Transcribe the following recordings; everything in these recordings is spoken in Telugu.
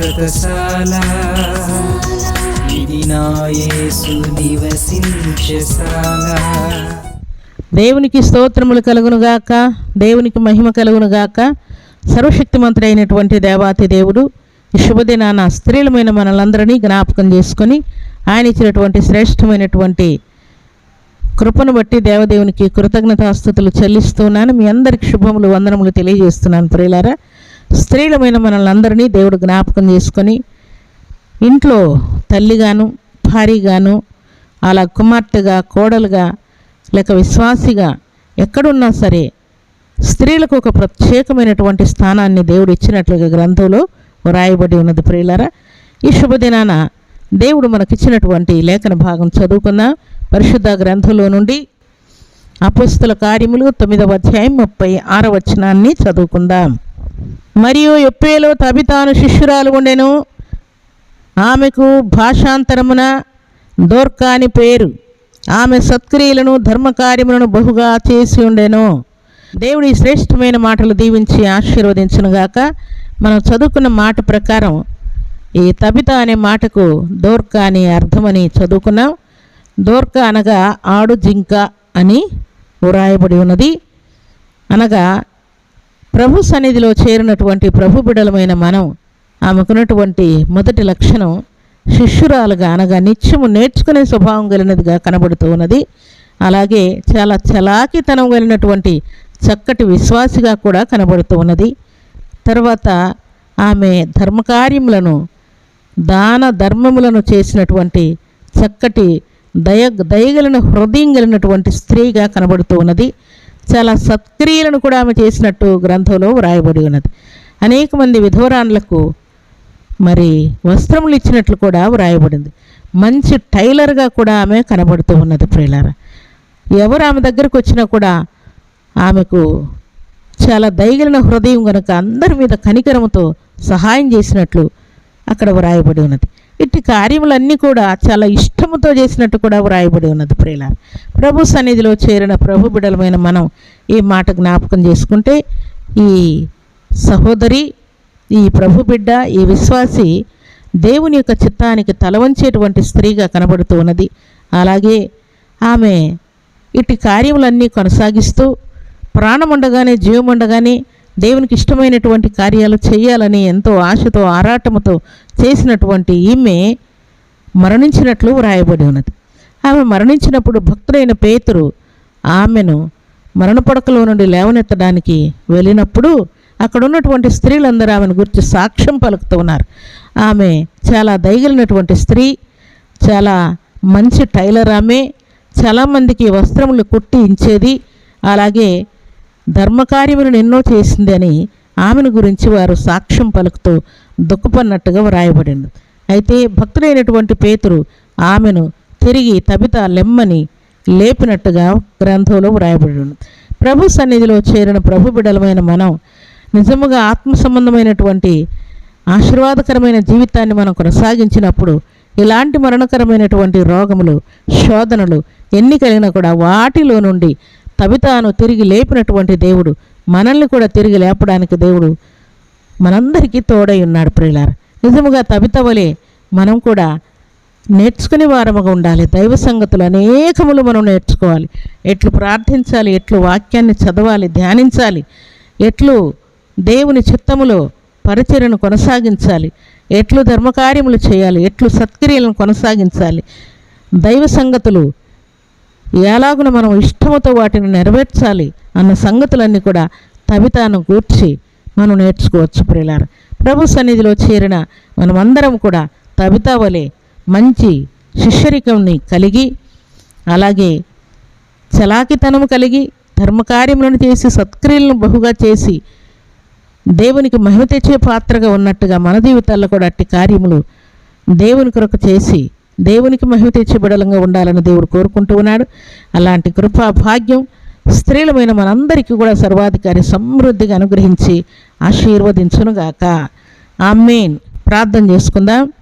శాశ్వతశాల ఇది నా యేసు నివసించశాల దేవునికి స్తోత్రములు కలుగునుగాక దేవునికి మహిమ కలుగునుగాక సర్వశక్తిమంతుడైనటువంటి దేవాతి దేవుడు శుభదినాన స్త్రీలమైన మనలందరినీ జ్ఞాపకం చేసుకొని ఆయన ఇచ్చినటువంటి శ్రేష్టమైనటువంటి కృపను బట్టి దేవదేవునికి కృతజ్ఞతాస్థుతులు చెల్లిస్తున్నాను. మీ అందరికి శుభములు వందనములు తెలియజేస్తున్నాను ప్రియులారా. స్త్రీలమైన మనల్ని దేవుడు జ్ఞాపకం చేసుకొని ఇంట్లో తల్లిగాను భారీగాను అలా కుమార్తెగా కోడలుగా లేక విశ్వాసిగా ఎక్కడున్నా సరే స్త్రీలకు ఒక ప్రత్యేకమైనటువంటి స్థానాన్ని దేవుడు ఇచ్చినట్లుగా గ్రంథంలో వ్రాయబడి ఉన్నది ప్రియులారా. ఈ శుభదినాన దేవుడు మనకిచ్చినటువంటి లేఖన భాగం చదువుకుందాం. పరిశుద్ధ గ్రంథంలో నుండి అపుస్తుల కార్యములు తొమ్మిదవ అధ్యాయం ముప్పై ఆరవచనాన్ని చదువుకుందాం. మరియు ఎప్పేలో తబితాను శిష్యురాలు ఉండెను. ఆమెకు భాషాంతరమున దోర్కా అని పేరు. ఆమె సత్క్రియలను ధర్మకార్యములను బహుగా చేసి ఉండెను. దేవుడి శ్రేష్టమైన మాటలు దీవించి ఆశీర్వదించనుగాక. మనం చదువుకున్న మాట ప్రకారం ఈ తబిత అనే మాటకు దోర్కా అని అర్థమని చదువుకున్నాం. దోర్కా అనగా ఆడు జింక అని వ్రాయబడి ఉన్నది. అనగా ప్రభు సన్నిధిలో చేరినటువంటి ప్రభు బిడలమైన మనం ఆమెకున్నటువంటి మొదటి లక్షణం శిష్యురాలుగా అనగా నిత్యము నేర్చుకునే స్వభావం కలిగినదిగా కనబడుతూ ఉన్నది. అలాగే చాలా చలాకితనం కలిగినటువంటి చక్కటి విశ్వాసిగా కూడా కనబడుతూ ఉన్నది. తర్వాత ఆమె ధర్మకార్యములను దాన ధర్మములను చేసినటువంటి చక్కటి దయ దయగలిన హృదయం కలిగినటువంటి స్త్రీగా కనబడుతూ ఉన్నది. చాలా సత్క్రియలను కూడా ఆమె చేసినట్టు గ్రంథంలో వ్రాయబడి ఉన్నది. అనేక మంది విధవరాన్లకు మరి వస్త్రములు ఇచ్చినట్లు కూడా వ్రాయబడింది. మంచి టైలర్గా కూడా ఆమె కనబడుతూ ఉన్నది ప్రియులారా. ఎవరు ఆమె దగ్గరకు వచ్చినా కూడా ఆమెకు చాలా దయగలిన హృదయం కనుక అందరి మీద కనికరముతో సహాయం చేసినట్లు అక్కడ వ్రాయబడి ఉన్నది. ఇట్టి కార్యములన్నీ కూడా చాలా ఇష్టముతో చేసినట్టు కూడా వ్రాయబడి ఉన్నది ప్రేల ప్రభు సన్నిధిలో చేరిన ప్రభు బిడలమైన మనం ఈ మాట జ్ఞాపకం చేసుకుంటే ఈ సహోదరి ఈ ప్రభు బిడ్డ ఈ విశ్వాసి దేవుని యొక్క చిత్తానికి తలవంచేటువంటి స్త్రీగా కనబడుతూ ఉన్నది. అలాగే ఆమె ఇట్టి కార్యములన్నీ కొనసాగిస్తూ ప్రాణముండగానే జీవముండగానే దేవునికి ఇష్టమైనటువంటి కార్యాలు చేయాలని ఎంతో ఆశతో ఆరాటముతో చేసినటువంటి ఈమె మరణించినట్లు వ్రాయబడి ఉన్నది. ఆమె మరణించినప్పుడు భక్తుడైన పేతురు ఆమెను మరణపడకలో నుండి లేవనెత్తడానికి వెళ్ళినప్పుడు అక్కడ ఉన్నటువంటి స్త్రీలందరూ ఆమెను గురించి సాక్ష్యం పలుకుతూ ఉన్నారు. ఆమె చాలా దయగలిగినటువంటి స్త్రీ చాలా మంచి టైలర్ ఆమె చాలామందికి వస్త్రములు కుట్టి ఇచ్చేది అలాగే ధర్మకార్యములను ఎన్నో చేసింది అని ఆమెను గురించి వారు సాక్ష్యం పలుకుతూ దుఃఖపడినట్టుగా వ్రాయబడింది. అయితే భక్తుడైనటువంటి పేతురు ఆమెను తిరిగి తబిత లెమ్మని లేపినట్టుగా గ్రంథంలో వ్రాయబడింది. ప్రభు సన్నిధిలో చేరిన ప్రభు బిడలమైన మనం నిజముగా ఆత్మ సంబంధమైనటువంటి ఆశీర్వాదకరమైన జీవితాన్ని మనం కొనసాగించినప్పుడు ఇలాంటి మరణకరమైనటువంటి రోగములు శోధనలు ఎన్ని కలిగినా కూడా వాటిలో నుండి తబితాను తిరిగి లేపినటువంటి దేవుడు. మనల్ని కూడా తిరిగి లేపడానికి దేవుడు మనందరికీ తోడై ఉన్నాడు ప్రియులారు. నిజముగా తబిత వలె మనం కూడా నేర్చుకునే వారముగా ఉండాలి. దైవ సంగతులు అనేకములు మనం నేర్చుకోవాలి. ఎట్లు ప్రార్థించాలి ఎట్లు వాక్యాన్ని చదవాలి ధ్యానించాలి ఎట్లు దేవుని చిత్తములో పరిచర్యను కొనసాగించాలి ఎట్లు ధర్మకార్యములు చేయాలి ఎట్లు సత్క్రియలను కొనసాగించాలి. దైవ సంగతులు ఎలాగున మనం ఇష్టముతో వాటిని నెరవేర్చాలి అన్న సంగతులన్నీ కూడా తవితాను గూర్చి మనం నేర్చుకోవచ్చు ప్రియులార. ప్రభు సన్నిధిలో చేరిన మనమందరం కూడా తబితా వలె మంచి శిష్యరికంని కలిగి అలాగే చలాకితనము కలిగి ధర్మకార్యములను చేసి సత్క్రియలను బహుగా చేసి దేవునికి మహిమ తెచ్చే పాత్రగా ఉన్నట్టుగా మన జీవితాల్లో కూడా అట్టి కార్యములు దేవుని కొరకు చేసి దేవునికి మహిమ తెచ్చేబిడలంగా ఉండాలని దేవుడు కోరుకుంటూ ఉన్నాడు. అలాంటి కృపా భాగ్యం స్త్రీలమైన మనందరికీ కూడా సర్వాధికారి సమృద్ధిగా అనుగ్రహించి ఆశీర్వదించునుగాక ఆమెన్. ప్రార్థన చేసుకుందాం.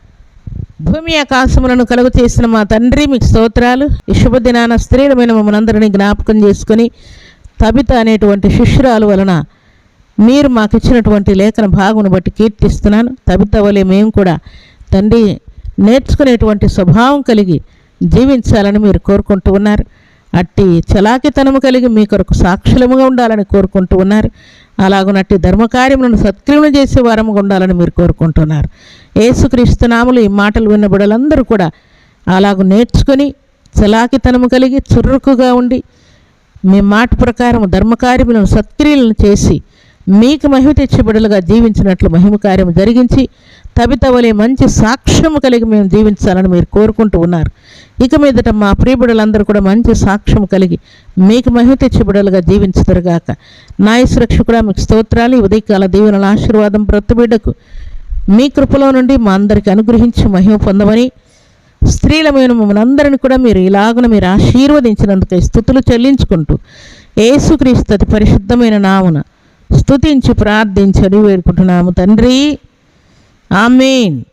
భూమి ఆకాశములను కలుగు చేసిన మా తండ్రి మీకు స్తోత్రాలు. ఈ శుభదినాన స్త్రీలమైన మమ్మల్ని అందరినీ జ్ఞాపకం చేసుకొని తబిత అనేటువంటి శిష్యురాలు వలన మీరు మాకు ఇచ్చినటువంటి లేఖన భాగమును బట్టి కీర్తిస్తున్నాను. తబితవలే మేము కూడా తండ్రి నేర్చుకునేటువంటి స్వభావం కలిగి జీవించాలని మీరు కోరుకుంటూ ఉన్నారు. అట్టి చలాకితనము కలిగి మీ కొరకు సాక్షులముగా ఉండాలని కోరుకుంటూ ఉన్నారు. అలాగునట్టి ధర్మకార్యములను సత్క్రియలు చేసే వారముగా ఉండాలని మీరు కోరుకుంటున్నారు. ఏసుక్రీస్తునాములు ఈ మాటలు విన్న బిడలందరూ కూడా అలాగ నేర్చుకొని చలాకితనము కలిగి చురుకుగా ఉండి మీ మాట ప్రకారం ధర్మకార్యములను సత్క్రియలను చేసి మీకు మహిమ తెచ్చే బిడ్డలుగా జీవించినట్లు మహిమ కార్యం జరిగించి తబితవలే మంచి సాక్ష్యము కలిగి మేము జీవించాలని మీరు కోరుకుంటూ ఉన్నారు. ఇక మీదట మా ప్రియబిడలందరూ కూడా మంచి సాక్ష్యం కలిగి మీకు మహిమ తెచ్చే బిడ్డలుగా జీవించుతారుగాక నాయ మీకు స్తోత్రాలు. ఈ ఉదయకాల దీవెనల ఆశీర్వాదం ప్రొత్తుబిడ్డకు మీ కృపలో నుండి మా అందరికి అనుగ్రహించి మహిమ పొందమని స్త్రీలమైన మమ్మల్ని అందరిని కూడా మీరు ఇలాగున మీరు ఆశీర్వదించినందుకే స్థుతులు చెల్లించుకుంటూ ఏసుక్రీస్తు అతి పరిశుద్ధమైన నామున స్తుతించి ప్రార్థించని వేడుకుంటున్నాము తండ్రి. ఆమెన్.